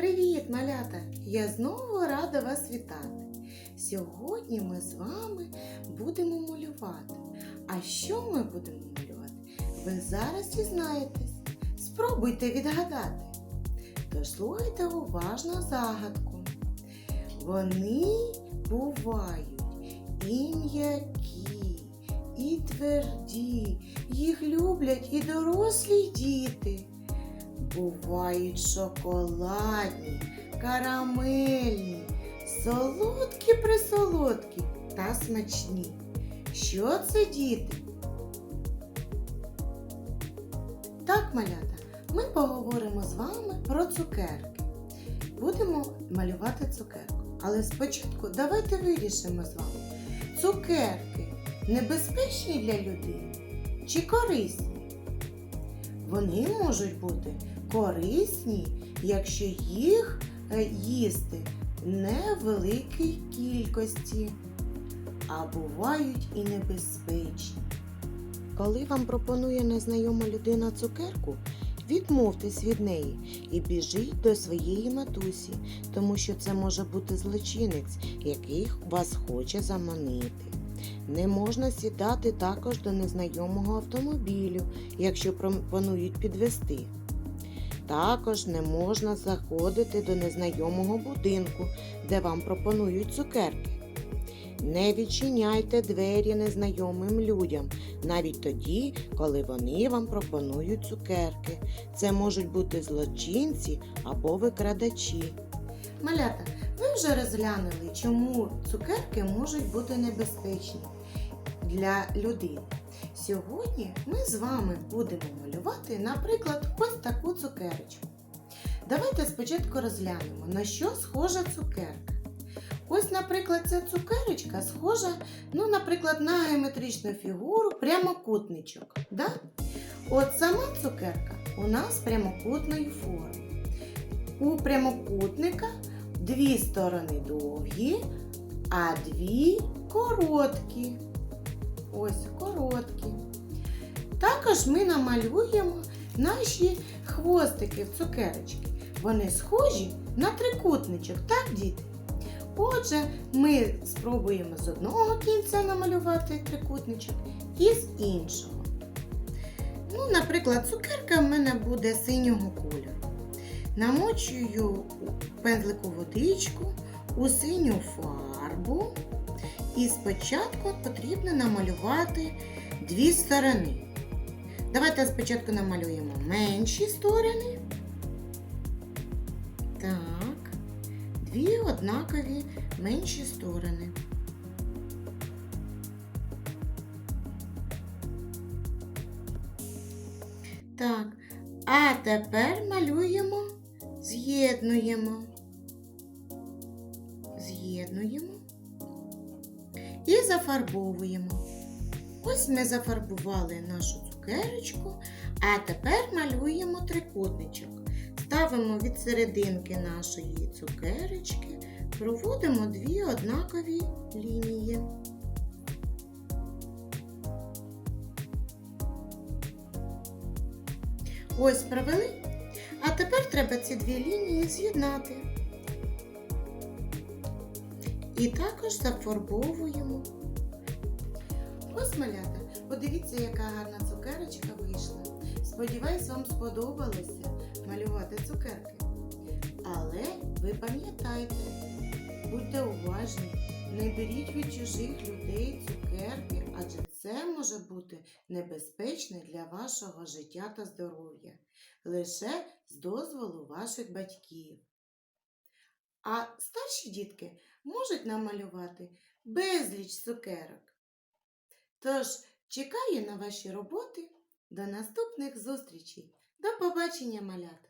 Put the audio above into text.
Привіт, малята! Я знову рада вас вітати. Сьогодні ми з вами будемо малювати. А що ми будемо малювати? Ви зараз дізнаєтесь. Спробуйте відгадати. Тож слухайте уважно загадку. Вони бувають і м'які, і тверді, їх люблять і дорослі діти. Бувають шоколадні, карамельні, солодкі присолодкі та смачні. Що це діти? Так, малята, ми поговоримо з вами про цукерки. Будемо малювати цукерку. Але спочатку давайте вирішимо з вами. Цукерки небезпечні для людини чи корисні? Вони можуть бути корисні, якщо їх е, їсти в великій кількості, а бувають і небезпечні. Коли вам пропонує незнайома людина цукерку, відмовтесь від неї і біжіть до своєї матусі, тому що це може бути злочинець, який вас хоче заманити. Не можна сідати також до незнайомого автомобілю, якщо пропонують підвести. Також не можна заходити до незнайомого будинку, де вам пропонують цукерки. Не відчиняйте двері незнайомим людям, навіть тоді, коли вони вам пропонують цукерки. Це можуть бути злочинці або викрадачі. Малята, ви вже розглянули, чому цукерки можуть бути небезпечні для людини. Сьогодні ми з вами будемо малювати, наприклад, ось таку цукерочку. Давайте спочатку розглянемо, на що схожа цукерка. Ось, наприклад, ця цукерочка схожа, ну, наприклад, на геометричну фігуру прямокутничок. Да? От сама цукерка у нас прямокутної форми. У прямокутника дві сторони довгі, а дві короткі. Ось короткі. Також ми намалюємо наші хвостики в цукерочки. Вони схожі на трикутничок, так, діти? Отже, ми спробуємо з одного кінця намалювати трикутничок і з іншого. Ну, наприклад, цукерка в мене буде синього кольору. Намочую пензлику водичку у синю фарбу. І спочатку потрібно намалювати дві сторони. Давайте спочатку намалюємо менші сторони. Так, дві однакові менші сторони. Так, а тепер малюємо, з'єднуємо. З'єднуємо і зафарбовуємо. Ось ми зафарбували нашу цукерочку, а тепер малюємо трикутничок. Ставимо від серединки нашої цукерочки, проводимо дві однакові лінії. Ось провели. А тепер треба ці дві лінії з'єднати. І також зафарбовуємо. Ось малята, подивіться, яка гарна цукерочка вийшла. Сподіваюсь, вам сподобалося малювати цукерки. Але ви пам'ятайте, будьте уважні, не беріть від чужих людей цукерки, адже це може бути небезпечне для вашого життя та здоров'я лише з дозволу ваших батьків. А старші дітки можуть намалювати безліч цукерок. Тож чекаю на ваші роботи. До наступних зустрічей. До побачення, малята!